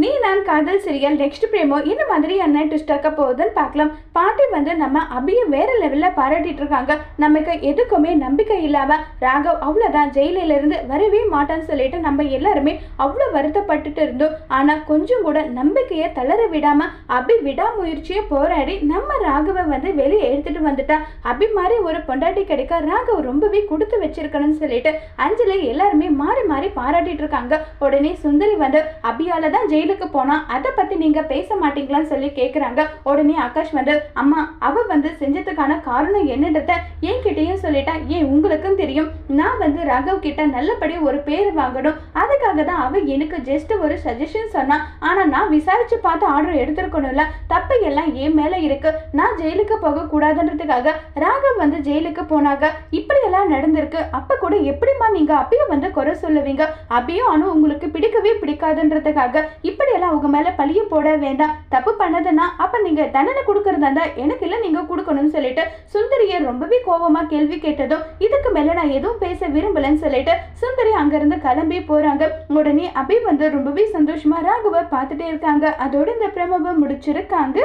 আপনি தான் காதல் சீரியல் நெக்ஸ்ட் பிரேமோ? இந்த மாதிரி என்ன ட்விஸ்ட் ஆக்க போகுதுன்னு பார்க்கலாம். பாட்டி வந்து நம்ம அபியை வேற லெவல்ல பாராட்டிட்டு இருக்காங்க. நமக்கு எதுக்குமே நம்பிக்கை இல்லாம ராகவ் அவ்வளோதான் ஜெயிலிருந்து வரவே மாட்டான்னு சொல்லிட்டு நம்ம எல்லாருமே அவ்வளோ வருத்தப்பட்டுட்டு இருந்தோம். ஆனா கொஞ்சம் கூட நம்பிக்கையை தளர விடாம அபி விடாமுயற்சியை போராடி நம்ம ராகவை வந்து வெளியே எடுத்துட்டு வந்துட்டா. அபி மாதிரி ஒரு பொண்டாட்டி கிடைக்க ராகவ் ரொம்பவே கொடுத்து வச்சிருக்கணும்னு சொல்லிட்டு அஞ்சலி எல்லாருமே மாறி மாறி பாராட்டிட்டு இருக்காங்க. உடனே சுந்தரி வந்து அபியால தான் ஜெயிலுக்கு போனா அதை பத்தி நீங்க பேச மாட்டீங்களான்னு சொல்லி கேக்குறாங்க. உடனே ஆகாஷ் வந்து அம்மா அவ வந்து செஞ்சதுக்கான காரணம் என்னன்றத என்கிட்டயும் சொல்லிட்டா. ஏன் உங்களுக்கும் தெரியும். நான் வந்து ராகவ் கிட்ட நல்லபடி ஒரு பேர் வாங்கணும். அதுக்காக தான் அவ எனக்கு ஜஸ்ட் ஒரு சஜஷன் சொன்னா. ஆனா நான் விசாரிச்சு பார்த்து ஆர்டர் எடுத்திருக்கணும்ல. தப்பு எல்லாம் என் மேல இருக்கு. நான் ஜெயிலுக்கு போக கூடாதுன்றதுக்காக ராகவ் வந்து ஜெயிலுக்கு போனாங்க. இப்படி எல்லாம் நடந்திருக்கு. அப்ப கூட எப்படிம்மா நீங்க அப்பயும் வந்து குறை சொல்லுவீங்க? அப்பயும் அனு உங்களுக்கு பிடிக்கவே பிடிக்காதுன்றதுக்காக இப்படி எல்லாம் அவங்க மேல பழிய போட வேண்டாம். தப்பு பண்ணதுன்னா அப்ப நீங்க தண்டனை கொடுக்கறதா இருந்தா எனக்கு இல்ல நீங்க கொடுக்கணும்னு சொல்லிட்டு சுந்தரியை ரொம்பவே கோவமா கேள்வி கேட்டதும் இதுக்கு மேல நான் எதுவும் பேச விரும்பலன்னு சொல்லிட்டு சுந்தரி அங்கிருந்து கிளம்பி போறாங்க. உடனே அபி வந்து ரொம்பவே சந்தோஷமா ராகவ பார்த்துட்டே இருக்காங்க. அதோட இந்த பிரமவை முடிச்சிருக்காங்க.